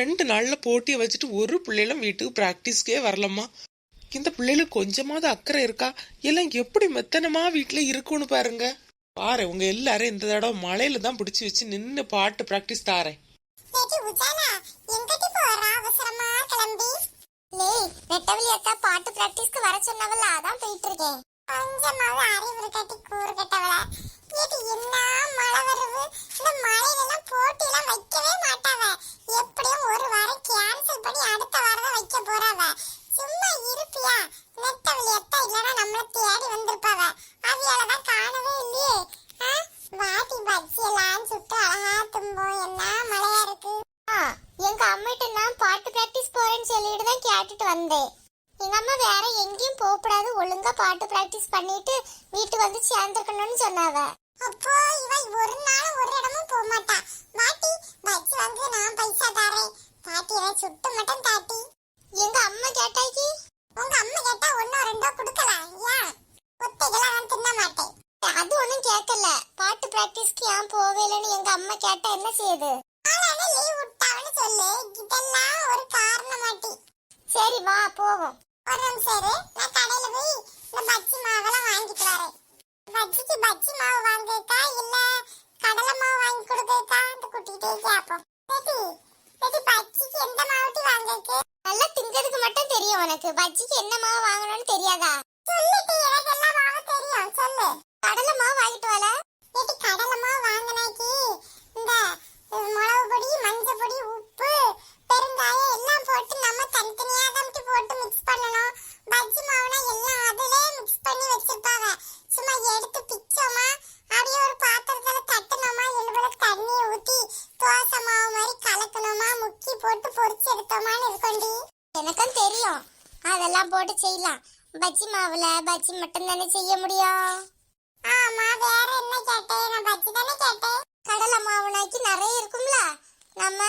ரெண்டு நாள்ல போட்டியை வச்சுட்டு ஒரு பிள்ளைகளும் வீட்டுக்கு பிராக்டிஸ்க்கே வரலம்மா. இந்த பிள்ளைகளுக்கு கொஞ்சமாவது அக்கறை இருக்கா? எல்லாம் எப்படி மெத்தனமா வீட்டுல இருக்கும்னு பாருங்க. பாரு உங்க எல்லாரும் இந்த தடவை மழையில தான் பிடிச்சி வச்சு நின்னு பாட்டு பிராக்டிஸ் தாரேன். பாட்டு பிராக்டிஸ்க்கு வர சொன்னவள அதான் போயிட்டு இருக்கேன். கொஞ்சமாவது அறிவு இருக்கட்டி கூறு கட்டவள. ஏடி என்ன மழை வருது இந்த மழையில எல்லாம் போட்டி எல்லாம் வைக்கவே மாட்டாவ. எப்படியும் ஒரு வாரம் கேன்சல் பண்ணி அடுத்த வாரம் தான் வைக்க போறாவ. சும்மா இருப்பியா? நெட்டவலி அக்கா இல்லனா நம்மள தேடி வந்திருப்பாவ அவியால தான் காணவே இல்லையே ஆ? வாட்டி பஜ்ஜி எல்லாம் சுட்டு அழகா தும்போம் என்ன மழையா இருக்கு எங்க அம்மிட்ட நான் பாட்டு பிராக்டிஸ் போறேன்னு சொல்லிட்டு தான் கேட்டுட்டு வந்தேன் எங்க அம்மா வேற எங்கேயும் போகக்கூடாது ஒழுங்கா பாட்டு பிராக்டிஸ் பண்ணிட்டு வீட்டுக்கு வந்து சேர்ந்துருக்கணும்னு சொன்னாவ அப்போ இவ ஒரு நாள் ஒரு இடமும் போக மாட்டா பாட்டி பஜ்ஜி வாங்க நான் பைசா தரேன் பாட்டி எனக்கு சுட்டு மட்டும் தாட்டி எங்க அம்மா கேட்டாக்கி உங்க அம்மா கேட்டா ஒன்னோ ரெண்டோ கொடுக்கலாம் ஏன் ஒத்தைகளாம் நான் தின்ன மாட்டேன் அது ஒண்ணும் கேட்கல பாட்டு பிராக்டிஸ்க்கு ஏன் போவேலன்னு எங்க அம்மா கேட்டா என்ன செய்யுது லீவ் விட்டாவன்னு சொல்லு இதெல்லாம் ஒரு காரணமாட்டி சரி வா போவோம். ஒரு நிமிஷம் இரு. நான் கடையில போய் இந்த பஜ்ஜி மாவெல்லாம் வாங்கிட்டு வரேன். பஜ்ஜிக்கு பஜ்ஜி மாவு வாங்குறதா இல்ல கடலை மாவு வாங்கி கொடுக்கறதா? அந்த குட்டிகிட்டே கேட்போம் பேட்டி பஜ்ஜிக்கு எந்த மாவுட்டி வாங்கிக்கு நல்லா திங்கிறதுக்கு மட்டும் தெரியும் உனக்கு. பஜ்ஜிக்கு என்ன மாவு வாங்கணும்னு தெரியாதா? சொல்லிட்டு எனக்கு எல்லா மாவு தெரியும். சொல்லு. கடலை மாவு வாங்கிட்டு வரல பேட்டி கடலை மாவு வாங்கினாக்கி இந்த மிளகு பொடி மஞ்சள் பொடி உப்பு பெருங்காயம் எல்லாம் போட்டு நம்ம தனித்தனியா தான் போட்டு மிக்ஸ் பண்ணணும். பஜ்ஜி மாவுனா எல்லாம் அதிலே மிக்ஸ் பண்ணி வச்சிருப்பாங்க. சும்மா எடுத்து பிச்சோமா அப்படியே ஒரு பாத்திரத்துல தட்டணுமா எழுபல தண்ணி ஊத்தி தோசை மாவு மாதிரி கலக்கணுமா முக்கி போட்டு பொரிச்சு எடுத்தோமான்னு இருக்கோண்டி எனக்கும் தெரியும். அதெல்லாம் போட்டு செய்யலாம். பஜ்ஜி மாவுல பஜ்ஜி மட்டும் தானே செய்ய முடியும். ஆமா வேற என்ன கேட்டேன்? நான் பஜ்ஜி தானே கேட்டேன். கடலை மாவுனாக்கி நிறைய இருக்கும்ல. நம்ம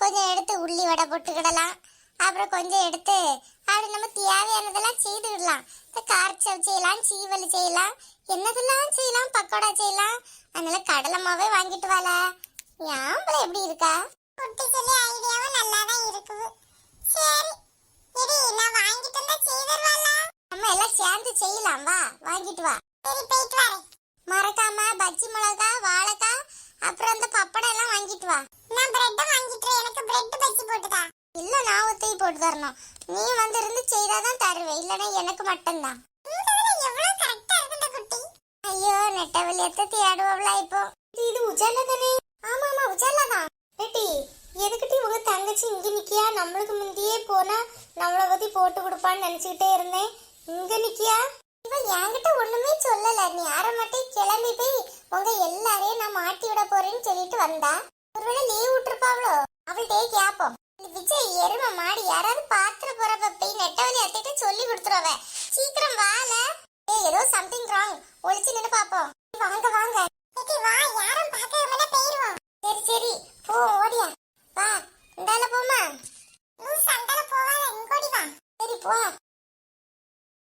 கொஞ்சம் எடுத்து உள்ளி வடை போட்டுக்கிடலாம். அப்புறம் கொஞ்சம் எடுத்து அப்படி நம்ம தேவையானதெல்லாம் செய்துவிடலாம் இந்த காரச்சவ் செய்யலாம் சீவல் செய்யலாம் என்னதெல்லாம் செய்யலாம் பக்கோடா செய்யலாம். அதனால கடலை மாவே வாங்கிட்டு வால. யாம்பளை எப்படி இருக்கா? குட்டி சொல்லி ஐடியாவும் நல்லா தான் இருக்குது. சரி இடி நான் வாங்கிட்டு வந்தா செய்திருவாளா? நம்ம எல்லாம் சேர்ந்து செய்யலாம். வா வாங்கிட்டு வா. சரி போயிட்டு வரேன். மறக்காம பஜ்ஜி மிளகா வாழைக்காய் அப்புறம் அந்த பப்படம் எல்லாம் வாங்கிட்டு வா. நான் பிரெட் வாங்கிட்டு எனக்கு பிரெட் பஜ்ஜி போட்டுதா. இல்ல நான் ஒத்தையும் போட்டு தரணும். நீ வந்து இருந்து செய்தாதான் தருவேன். இல்லனா எனக்கு மட்டும்தான். எவ்வளவு கரெக்டா இருக்குண்ட குட்டி. ஐயோ தேடுவவளா இப்போ. இது உஜாலா தானே? ஆமா ஆமா உஜாலா தான். பெட்டி எதுக்கிட்டி உங்க தங்கச்சி இங்க நிக்கியா? நம்மளுக்கு முந்தியே போனா நம்மள பத்தி போட்டு கொடுப்பான்னு நினைச்சுக்கிட்டே இருந்தேன். இங்க நிக்கியா? இவ என்கிட்ட ஒண்ணுமே சொல்லல. நீ ஆரம்பத்தை கிளம்பி போய் உங்க எல்லாரையும் நான் மாட்டி விட போறேன்னு சொல்லிட்டு வந்தா. ஒருவேளை லீவ் விட்டுருப்பாவளோ? அவள்கிட்டே கேப்போம். விஜய் எரும மாடி யாராவது பாத்திர போறப்ப போய் நெட்டவதி அத்திட்டு சொல்லி கொடுத்துருவ சீக்கிரம் வால. ஏ ஏதோ சம்திங் ராங் ஒளிச்சு நின்னு பாப்போம். வாங்க வாங்க. வா யாரும் பார்க்காம போயிருவோம். சரி சரி. போ ஓடி வா இந்தால போமா சண்டல போவாத இங்கோடி வா சரி போ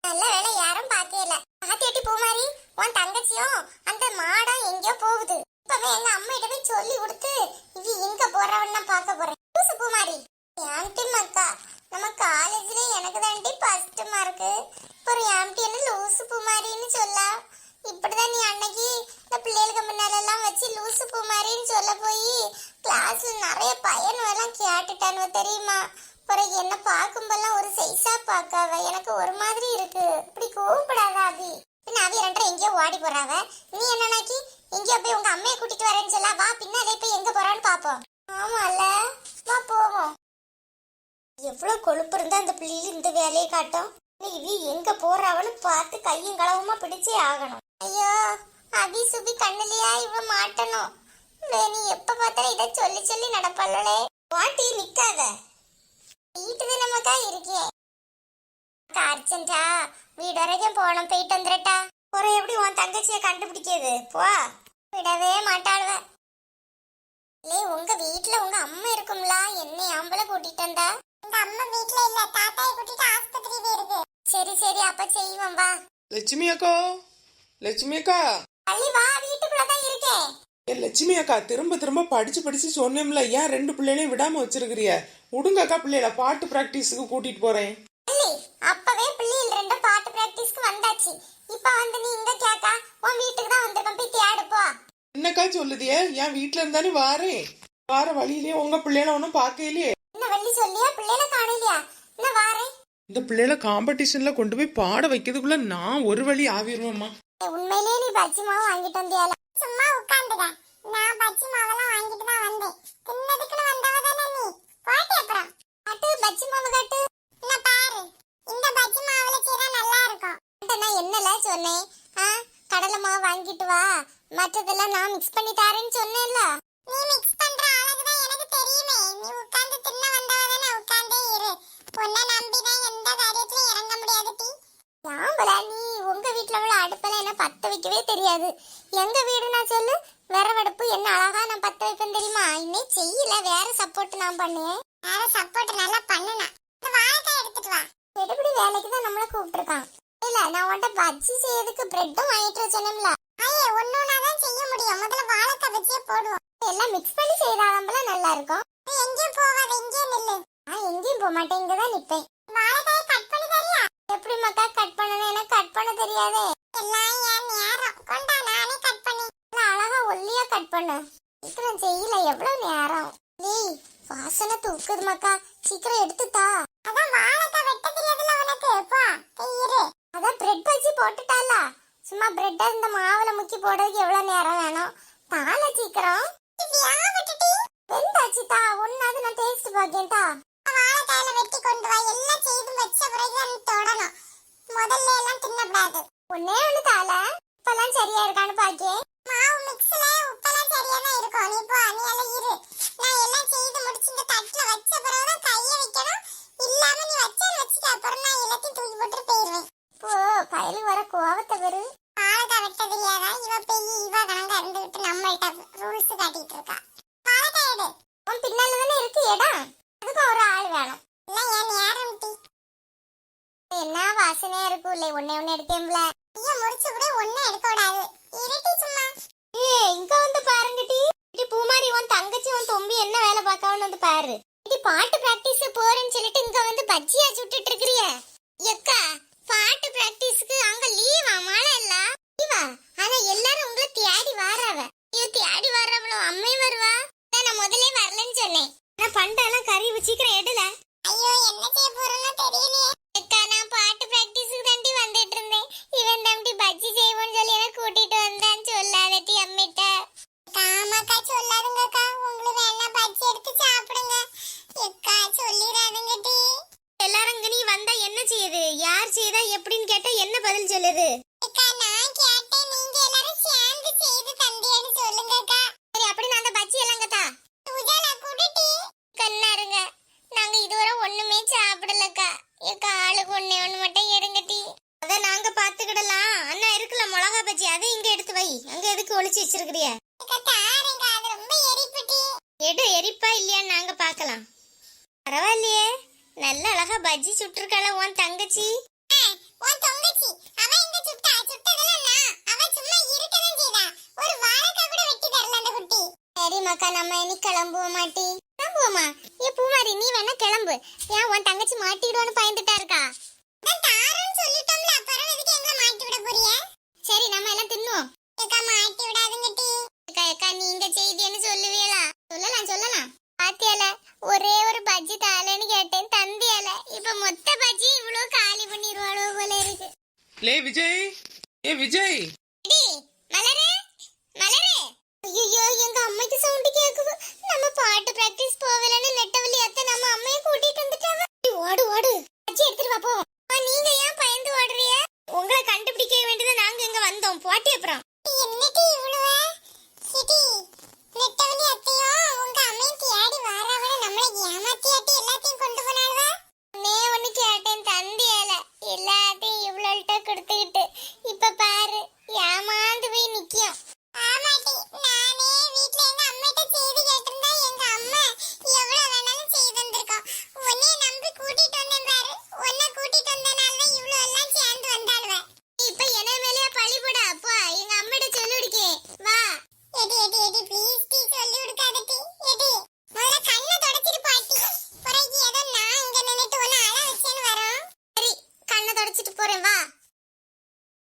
நல்ல வேலை யாரும் பார்த்தே இல்ல பாத்தியாட்டி பூமாரி உன் தங்கச்சியும் அந்த மாடம் எங்கேயோ போகுது இப்பவே எங்க அம்மா கிட்ட போய் சொல்லி கொடுத்து இது எங்க போறவன்னா பார்க்க போறேன் லூசு பூமாரி ஏன்டி மக்கா நம்ம காலேஜ்ல எனக்கு தாண்டி ஃபர்ஸ்ட் மார்க் ஒரு ஆம்டி என்ன லூசு பூமாரின்னு சொல்ல. இப்படிதான் நீ அன்னைக்கு இந்த பிள்ளைகளுக்கு முன்னாலெல்லாம் வச்சு லூசு பூமாரின்னு சொல்ல போய் கிளாஸ்ல நிறைய பையன் எல்லாம் கேட்டுட்டானுவ தெரியுமா? பிறகு என்ன பார்க்கும்போதெல்லாம் ஒரு சைஸா பார்க்காவ. எனக்கு ஒரு மாதிரி இருக்கு. இப்படி கூப்பிடாத அபி. பின்ன அபி ரெண்டரை எங்கேயோ ஓடி போறாவ. நீ என்னன்னாக்கி எங்கேயோ போய் உங்க அம்மையை கூட்டிட்டு வரேன்னு சொல்ல. வா பின்னாலே போய் எங்க போறான்னு பாப்போம். ஆமால வா போவோம். எவ்வளவு கொழுப்பு இருந்தா அந்த பிள்ளைகள் இந்த வேலையை காட்டும்? இது எங்க போறாவன்னு பார்த்து கையும் களவுமா பிடிச்சே ஆகணும். ஐயோ அபி சுபி கண்ணுலயா இவ மாட்டணும். நீ எப்ப பார்த்தாலும் இதை சொல்லி சொல்லி நடப்பாளே வாட்டி நிக்காத. வீட்டுது நமக்கா இருக்கே. அர்ஜென்டா வீடு வரைக்கும் போகணும் போயிட்டு வந்துடட்டா குறை எப்படி உன் தங்கச்சியை கண்டுபிடிக்கிறது? போ விடவே மாட்டாளுவ. லே உங்க வீட்டுல உங்க அம்மா இருக்கும்ல. என்னை ஆம்பளை கூட்டிட்டு வந்தா? அம்மா வீட்ல இல்ல. தாத்தாயை கூட்டிட்டு ஆஸ்பத்திரி போயிருக்கு. சரி சரி அப்ப செய்வோம். வா. லட்சுமி அக்கா லட்சுமி அக்கா. பள்ளி வா. வீட்டுக்குள்ள தான் இருக்கேன். என் லட்சுமி அக்கா திரும்ப திரும்ப படிச்சு படிச்சு சொன்னேன்ல ஏன் ரெண்டு பிள்ளைகளையும் விடாம வச்சிருக்கிறிய விடுங்க அக்கா பிள்ளைகள. பாட்டு பிராக்டிஸுக்கு கூட்டிட்டு போறேன். அப்பவே பிள்ளைகள் ரெண்டும் பாட்டு பிராக்டிஸ்க்கு வந்தாச்சு. இப்ப வந்து நீ இங்க கேக்கா. உன் வீட்டுக்கு தான் வந்திருக்கோம் போய் தேடு போ. என்னக்கா சொல்லுதியே? என் வீட்டுல இருந்தானே வாரேன். வார வழியிலேயே உங்க பிள்ளைகள ஒன்றும் பார்க்கலையே. சொல்லியா? பிள்ளைல காணலையா? என்ன வாரேன். இந்த பிள்ளைகள காம்படிஷன்ல கொண்டு போய் பாட வைக்கிறதுக்குள்ள நான் ஒரு வழி ஆவிருவேம்மா ஏய், உண்மையிலேயே நீ பஜ்ஜி மாவு வாங்கிட்டு வந்தியால? சும்மா உட்காந்துக்க. நான் பஜ்ஜி மாவெல்லாம் வாங்கிட்டு தான் வந்தேன். தின்னதுக்குன்னு வந்தவ தானே நீ? போட்டி அப்புறம். கட்டு பஜ்ஜி மாவு கட்டு. என்ன பாரு. இந்த பஜ்ஜி மாவுல செய்தா நல்லா இருக்கும். நான் என்னல சொன்னேன்? ஆ? கடலை மாவு வாங்கிட்டு வா. மற்றதெல்லாம் நான் மிக்ஸ் பண்ணி தரேன்னு சொன்னேன்ல. நீ மிக்ஸ் பண்ற அழகு தான் எனக்கு தெரியுமே. நீ உட்கார்ந்து தின்ன வந்தவ தானே உட்கார்ந்தே பொண்ணை உன்னை நம்பி தான் எந்த காரியத்திலும் இறங்க முடியாது டீ. ஆம்பள நீ உங்க வீட்ல உள்ள அடுப்பெல்லாம் என்ன பத்த வைக்கவே தெரியாது. எங்க வீடு நான் சொல்லு விறவடுப்பு என்ன அழகா நான் பத்த வைப்பேன் தெரியுமா? இன்னும் செய்யல வேற சப்போர்ட் நான் பண்ணுவேன். வேற சப்போர்ட் நல்லா பண்ணுனா. இந்த வாழைக்காய் எடுத்துட்டு வா. எடுபடி வேலைக்கு தான் நம்மள கூப்பிட்டுருக்கான். இல்ல நான் உன்ட்ட பஜ்ஜி செய்யறதுக்கு பிரெட்டும் வாங்கிட்டு வர சொன்னேன்ல. ஐயே ஒன்னொன்னா தான் செய்ய முடியும். முதல்ல வாழைக்காய் பஜ்ஜியே போடுவோம். எல்லாம் மிக்ஸ் பண்ணி செய்யறாதம்பல நல்லா இருக்கும். எங்கேயும் போகாத இங்கேயே நில்லு. நான் எங்கேயும் போக மாட்டேன் இங்க தான் நிப்பேன். வாழைக்காயை கட் பண்ண தரியா? எப்படி மக்கா கட் பண்ணணும்? எனக்கு கட் பண்ண தெரியாதே. எல்லாம் என் நேரம். கொண்டா நானே கட் பண்ணி அழகா ஒல்லியா கட் பண்ணு. சீக்கிரம் செய்யல எவ்வளவு நேரம்? டேய் வாசனை தூக்குது மக்கா. சீக்கிரம் எடுத்து தா அதான் வாழைக்காய் வெட்ட தெரியாதுல உனக்கு. போ கையிரு அதான் பிரெட் வச்சு போட்டுட்டால. சும்மா பிரெட் இந்த மாவுல முக்கி போடுறதுக்கு எவ்வளவு நேரம் வேணும்? தால சீக்கிரம். வெந்தாச்சு தா. ஒன்னாவது நான் டேஸ்ட் பாக்கேன் வாழைக்காயில வெட்டி கொண்டு வா. எல்லாம் செய்து வச்ச பிறகு தான் தொடணும். முதல்ல எல்லாம் தின்னப்படாது ஒன்னே ஒண்ணு தால இப்பெல்லாம் சரியா இருக்கான்னு பாக்கே மாவு மிக்ஸ்ல உப்பெல்லாம் சரியா தான் இருக்கும். நீ போ நீ என்ன வாசனையா இருக்கும்ல ஒண்ணே ஒண்ணு எடுத்தேன்ல ஐயா முடிச்சு கூட ஒண்ணே எடுக்க கூடாது இருட்டி சும்மா. ஏ இங்க வந்து பாருங்க டி. டி பூமாரி உன் தங்கச்சி உன் தொம்பி என்ன வேலை பார்க்கவன்னு வந்து பாரு. டி பாட்டு பிராக்டிஸ் போறேன்னு சொல்லிட்டு இங்க வந்து பஜ்ஜியா சுட்டுட்டு இருக்கிறிய. எக்கா பாட்டு பிராக்டிஸ் எக்கா ஆளுக்கு ஒண்ணே ஒண்ணு மட்டும் எடுங்கட்டி அத நாங்க பாத்துக்கிடலாம் அண்ணா இருக்குல்ல மிளகா பஜ்ஜி அதை இங்க எடுத்து வை. அங்க எதுக்கு ஒளிச்சு வச்சிருக்கிறிய? எடு எரிப்பா இல்லையா நாங்க பார்க்கலாம். பரவாயில்லையே. நல்ல அழகா பஜ்ஜி சுட்டிருக்காள உன் தங்கச்சி. உன் தங்கச்சி. அவ எங்க சுட்டா. சுட்டதெல்லாம் நான். அவ சும்மா இருக்கதான் செய்தா. ஒரு வாழைக்காய் கூட வெட்டி தரல அந்த குட்டி. சரி மக்கா நம்ம இனி கிளம்புவோம் மாட்டி கிளம்புவோமா ஏ பூமாரி நீ வேணா கிளம்பு. ஏன் உன் தங்கச்சி மாட்டிடுவான்னு பயந்துட்டா இருக்கா? சொல்லிட்டோம்ல அப்புறம் எதுக்கு எங்களை மாட்டி விட போறிய? சரி நம்ம எல்லாம் தின்னுவோம். ஏக்கா மாட்டி விடாதுங்க டீ. ஏக்கா ஏக்கா நீங்க செய்தின்னு சொல்லுவீங்களா சொல்லலாம் சொல்லலாம். பாத்தியால ஒரே ஒரு பஜ்ஜி தாலேன்னு கேட்டேன் தந்தியால. இப்ப மொத்த பஜ்ஜி இவ்வளவு காலி பண்ணிடுவாளோ போல இருக்கு. லே விஜய். ஏ விஜய் டி மலரே மலரே ஐயோ எங்க அம்மைக்கு சவுண்ட் கேக்குது நம்ம பாட்டு பிராக்டிஸ் போவலன்னு நெட்டவலி அத்தை நம்ம அம்மைய கூட்டிட்டு வந்துட்டாங்க டி, ஓடு ஓடு பஜ்ஜி எடுத்துட்டு வா போ அம்மா, நீங்க ஏன் பயந்து ஓடுறிய உங்களை கண்டுபிடிக்க வேண்டியது நாங்க இங்க வந்தோம் போட்டி அப்புறம் என்னடி இவ்வளவு சிடி நெட்டவலி அத்தையோ உங்க அம்மையும் தேடி வாராவன நம்மள எல்லாத்தையும் கொண்டு